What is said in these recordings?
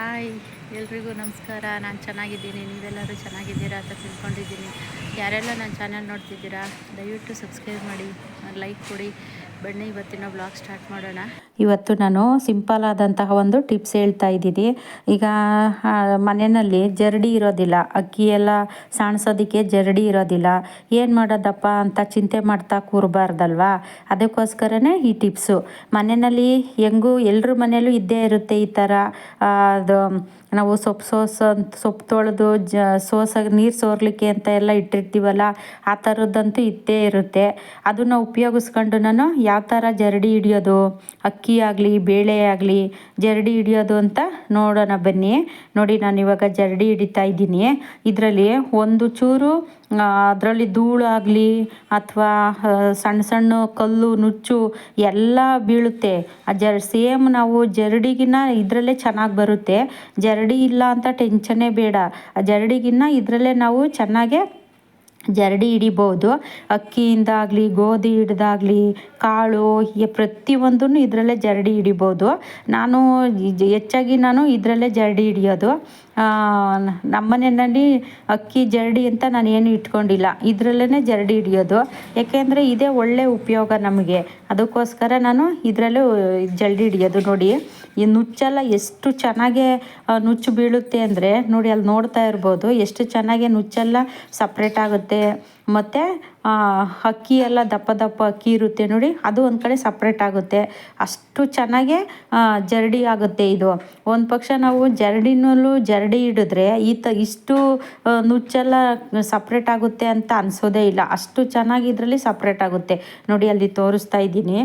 Hi, ಎಲ್ರಿಗೂ ನಮಸ್ಕಾರ. ನಾನು ಚೆನ್ನಾಗಿದ್ದೀನಿ. ನೀವೆಲ್ಲರೂ ಚೆನ್ನಾಗಿದ್ದೀರಾ ಅಂತ ತಿಳ್ಕೊಂಡಿದ್ದೀನಿ. ಯಾರೆಲ್ಲ ನನ್ನ ಚಾನಲ್ ನೋಡ್ತಿದ್ದೀರಾ, ದಯವಿಟ್ಟು ಸಬ್ಸ್ಕ್ರೈಬ್ ಮಾಡಿ, ಲೈಕ್ ಕೊಡಿ. ಬನ್ನಿ, ಇವತ್ತಿನ ಬ್ಲಾಗ್ ಸ್ಟಾರ್ಟ್ ಮಾಡೋಣ. ಇವತ್ತು ನಾನು ಸಿಂಪಲ್ ಆದಂತಹ ಒಂದು ಟಿಪ್ಸ್ ಹೇಳ್ತಾ ಇದ್ದೀನಿ. ಈಗ ಮನೆಯಲ್ಲಿ ಜರಡಿ ಇರೋದಿಲ್ಲ. ಅಕ್ಕಿ ಎಲ್ಲ ಸಾಣಿಸೋದಕ್ಕೆ ಜರಡಿ ಇರೋದಿಲ್ಲ. ಏನು ಮಾಡೋದಪ್ಪ ಅಂತ ಚಿಂತೆ ಮಾಡ್ತಾ ಕೂರಬಾರ್ದಲ್ವಾ? ಅದಕ್ಕೋಸ್ಕರನೇ ಈ ಟಿಪ್ಸು ಮನೆಯಲ್ಲಿ ಹೆಂಗೂ ಎಲ್ಲರ ಮನೆಯಲ್ಲೂ ಇದ್ದೇ ಇರುತ್ತೆ ಈ ಥರ ಅದು ನಾವು ಸೊಪ್ಪು ಸೋಸ ಸೊಪ್ಪು ತೊಳೆದು ಜ ಸೋಸಾಗಿ ನೀರು ಸೋರ್ಲಿಕ್ಕೆ ಅಂತ ಎಲ್ಲ ಇಟ್ಟಿರ್ತೀವಲ್ಲ, ಆ ಥರದ್ದಂತೂ ಇದ್ದೇ ಇರುತ್ತೆ. ಅದನ್ನು ಉಪಯೋಗಿಸ್ಕೊಂಡು ನಾನು ಯಾವ ಥರ ಜರಡಿ ಹಿಡಿಯೋದು, ಅಕ್ಕಿ ಆಗಲಿ, ಬೇಳೆ ಆಗಲಿ, ಜರಡಿ ಹಿಡಿಯೋದು ಅಂತ ನೋಡೋಣ ಬನ್ನಿ. ನೋಡಿ ನಾನು ಇವಾಗ ಜರಡಿ ಹಿಡಿತಾ ಇದ್ದೀನಿ. ಇದರಲ್ಲಿ ಒಂದು ಚೂರು ಅದರಲ್ಲಿ ಧೂಳಾಗಲಿ ಅಥವಾ ಸಣ್ಣ ಸಣ್ಣ ಕಲ್ಲು, ನುಚ್ಚು ಎಲ್ಲ ಬೀಳುತ್ತೆ. ಆ ಜರ್ ಸೇಮ್ ನಾವು ಜರಡಿಗಿನ ಇದರಲ್ಲೇ ಚೆನ್ನಾಗಿ ಬರುತ್ತೆ. ಜರಡಿ ಇಲ್ಲ ಅಂತ ಟೆನ್ಷನ್ನೇ ಬೇಡ. ಆ ಜರಡಿಗಿನ್ನ ಇದರಲ್ಲೇ ನಾವು ಚೆನ್ನಾಗೆ ಜರಡಿ ಹಿಡಿಬೋದು. ಅಕ್ಕಿಯಿಂದಾಗಲಿ ಗೋಧಿ ಹಿಡ್ದಾಗಲಿ, ಕಾಳು, ಹೀಗೆ ಪ್ರತಿಯೊಂದನ್ನು ಇದರಲ್ಲೇ ಜರಡಿ ಹಿಡಿಬೋದು. ನಾನು ಹೆಚ್ಚಾಗಿ ನಾನು ಇದರಲ್ಲೇ ಜರಡಿ ಹಿಡಿಯೋದು. ನಮ್ಮನೆಯಲ್ಲಿ ಅಕ್ಕಿ ಜರಡಿ ಅಂತ ನಾನು ಏನು ಇಟ್ಕೊಂಡಿಲ್ಲ. ಇದರಲ್ಲೇ ಜರಡಿ ಹಿಡಿಯೋದು. ಯಾಕೆಂದರೆ ಇದೇ ಒಳ್ಳೆಯ ಉಪಯೋಗ ನಮಗೆ. ಅದಕ್ಕೋಸ್ಕರ ನಾನು ಇದರಲ್ಲೂ ಜರಡಿ ಹಿಡಿಯೋದು ನೋಡಿ. ಈ ನುಚ್ಚೆಲ್ಲ ಎಷ್ಟು ಚೆನ್ನಾಗೆ ನುಚ್ಚು ಬೀಳುತ್ತೆ ಅಂದರೆ ನೋಡಿ, ಅಲ್ಲಿ ನೋಡ್ತಾ ಇರ್ಬೋದು, ಎಷ್ಟು ಚೆನ್ನಾಗೆ ನುಚ್ಚೆಲ್ಲ ಸಪ್ರೇಟ್ ಆಗುತ್ತೆ. ಮತ್ತು ಅಕ್ಕಿ ಎಲ್ಲ ದಪ್ಪ ದಪ್ಪ ಅಕ್ಕಿ ಇರುತ್ತೆ ನೋಡಿ, ಅದು ಒಂದು ಕಡೆ ಸಪ್ರೇಟ್ ಆಗುತ್ತೆ. ಅಷ್ಟು ಚೆನ್ನಾಗೆ ಜರಡಿ ಆಗುತ್ತೆ ಇದು. ಒಂದು ಪಕ್ಷ ನಾವು ಜರಡಿನಲ್ಲೂ ಜರಡಿ ಇಡಿದ್ರೆ ಈ ತ, ಇಷ್ಟು ನುಚ್ಚೆಲ್ಲ ಸಪ್ರೇಟ್ ಆಗುತ್ತೆ ಅಂತ ಅನಿಸೋದೇ ಇಲ್ಲ. ಅಷ್ಟು ಚೆನ್ನಾಗಿ ಇದರಲ್ಲಿ ಸಪ್ರೇಟ್ ಆಗುತ್ತೆ. ನೋಡಿ, ಅಲ್ಲಿ ತೋರಿಸ್ತಾ ಇದ್ದೀನಿ.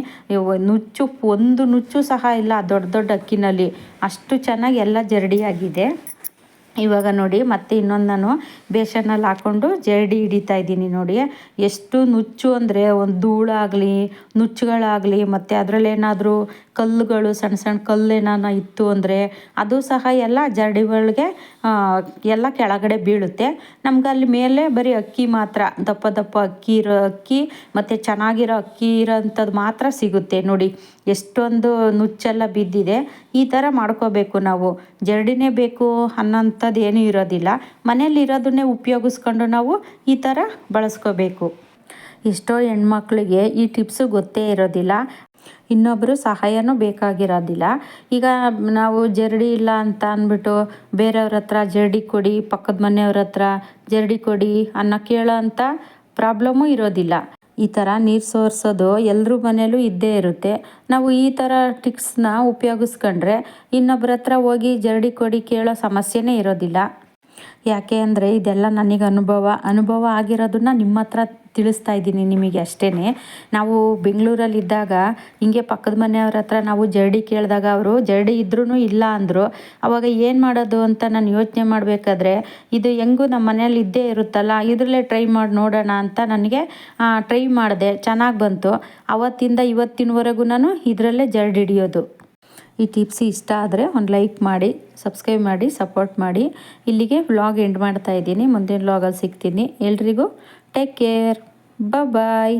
ನುಚ್ಚು, ಒಂದು ನುಚ್ಚು ಸಹ ಇಲ್ಲ, ದೊಡ್ಡ ದೊಡ್ಡ ಅಕ್ಕಿನಲ್ಲಿ. ಅಷ್ಟು ಚೆನ್ನಾಗಿ ಎಲ್ಲ ಜರಡಿಯಾಗಿದೆ. ಇವಾಗ ನೋಡಿ, ಮತ್ತೆ ಇನ್ನೊಂದು ನಾನು ಬೇಸನ್ನಲ್ಲಿ ಹಾಕ್ಕೊಂಡು ಜರಡಿ ಹಿಡಿತಾ ಇದ್ದೀನಿ ನೋಡಿ. ಎಷ್ಟು ನುಚ್ಚು ಅಂದರೆ ಒಂದು ಧೂಳಾಗಲಿ ನುಚ್ಚುಗಳಾಗಲಿ, ಮತ್ತು ಅದರಲ್ಲಿ ಏನಾದರೂ ಕಲ್ಲುಗಳು ಸಣ್ಣ ಸಣ್ಣ ಕಲ್ಲೇನಾನ ಇತ್ತು ಅಂದರೆ ಅದು ಸಹ ಎಲ್ಲ ಜರಡಿ ಒಳಗೆ ಎಲ್ಲ ಕೆಳಗಡೆ ಬೀಳುತ್ತೆ. ನಮ್ಗೆ ಅಲ್ಲಿ ಮೇಲೆ ಬರೀ ಅಕ್ಕಿ ಮಾತ್ರ, ದಪ್ಪ ದಪ್ಪ ಅಕ್ಕಿ ಇರೋ ಅಕ್ಕಿ, ಮತ್ತು ಚೆನ್ನಾಗಿರೋ ಅಕ್ಕಿ ಇರೋಂಥದ್ದು ಮಾತ್ರ ಸಿಗುತ್ತೆ ನೋಡಿ. ಎಷ್ಟೊಂದು ನುಚ್ಚೆಲ್ಲ ಬಿದ್ದಿದೆ. ಈ ಥರ ಮಾಡ್ಕೋಬೇಕು ನಾವು. ಜರಡಿನೇ ಬೇಕು ಅನ್ನೋಂಥದ್ದು ಏನೂ ಇರೋದಿಲ್ಲ. ಮನೇಲಿ ಇರೋದನ್ನೇ ಉಪಯೋಗಿಸ್ಕೊಂಡು ನಾವು ಈ ಥರ ಬಳಸ್ಕೋಬೇಕು. ಎಷ್ಟೋ ಹೆಣ್ಮಕ್ಳಿಗೆ ಈ ಟಿಪ್ಸು ಗೊತ್ತೇ ಇರೋದಿಲ್ಲ. ಇನ್ನೊಬ್ಬರು ಸಹಾಯನೂ ಬೇಕಾಗಿರೋದಿಲ್ಲ. ಈಗ ನಾವು ಜರಡಿ ಇಲ್ಲ ಅಂತ ಅಂದ್ಬಿಟ್ಟು ಬೇರೆಯವ್ರ ಹತ್ರ ಜರಡಿ ಕೊಡಿ, ಪಕ್ಕದ ಮನೆಯವ್ರ ಹತ್ರ ಜರಡಿ ಕೊಡಿ ಅನ್ನ ಕೇಳೋ ಅಂಥ ಪ್ರಾಬ್ಲಮ್ಮು ಇರೋದಿಲ್ಲ. ಈ ಥರ ನೀರು ಸೋರಿಸೋದು ಎಲ್ಲರೂ ಮನೇಲೂ ಇದ್ದೇ ಇರುತ್ತೆ. ನಾವು ಈ ಥರ ಟಿಕ್ಸ್ನ ಉಪಯೋಗಿಸ್ಕೊಂಡ್ರೆ ಇನ್ನೊಬ್ರ ಹತ್ರ ಹೋಗಿ ಜರಡಿ ಕೊಡಿ ಕೇಳೋ ಸಮಸ್ಯೆನೇ ಇರೋದಿಲ್ಲ. ಯಾಕೆ ಅಂದರೆ ಇದೆಲ್ಲ ನನಗೆ ಅನುಭವ ಅನುಭವ ಆಗಿರೋದನ್ನ ನಿಮ್ಮ ಹತ್ರ ತಿಳಿಸ್ತಾ ಇದ್ದೀನಿ ನಿಮಗೆ ಅಷ್ಟೇ ನಾವು ಬೆಂಗಳೂರಲ್ಲಿದ್ದಾಗ ಹಿಂಗೆ ಪಕ್ಕದ ಮನೆಯವ್ರ ಹತ್ರ ನಾವು ಜರಡಿ ಕೇಳಿದಾಗ ಅವರು, ಜರಡಿ ಇದ್ರೂ ಇಲ್ಲ ಅಂದರು. ಅವಾಗ ಏನು ಮಾಡೋದು ಅಂತ ನಾನು ಯೋಚನೆ ಮಾಡಬೇಕಾದ್ರೆ, ಇದು ಹೆಂಗೂ ನಮ್ಮ ಮನೇಲಿ ಇದ್ದೇ ಇರುತ್ತಲ್ಲ, ಇದರಲ್ಲೇ ಟ್ರೈ ಮಾಡಿ, ನೋಡೋಣ ಅಂತ ನನಗೆ ಟ್ರೈ ಮಾಡಿದೆ. ಚೆನ್ನಾಗಿ ಬಂತು. ಅವತ್ತಿಂದ ಇವತ್ತಿನವರೆಗೂ ನಾನು ಇದರಲ್ಲೇ ಜರಡಿ ಹಿಡಿಯೋದು. ಈ ಟಿಪ್ಸ್ ಇಷ್ಟ ಆದರೆ ಒಂದು ಲೈಕ್ ಮಾಡಿ, ಸಬ್ಸ್ಕ್ರೈಬ್ ಮಾಡಿ, ಸಪೋರ್ಟ್ ಮಾಡಿ. ಇಲ್ಲಿಗೆ ವ್ಲಾಗ್ ಎಂಡ್ ಮಾಡ್ತಾ ಇದ್ದೀನಿ. ಮುಂದಿನ ವ್ಲಾಗಲ್ಲಿ ಸಿಗ್ತೀನಿ. ಎಲ್ರಿಗೂ ಟೇಕ್ ಕೇರ್. ಬಾಯ್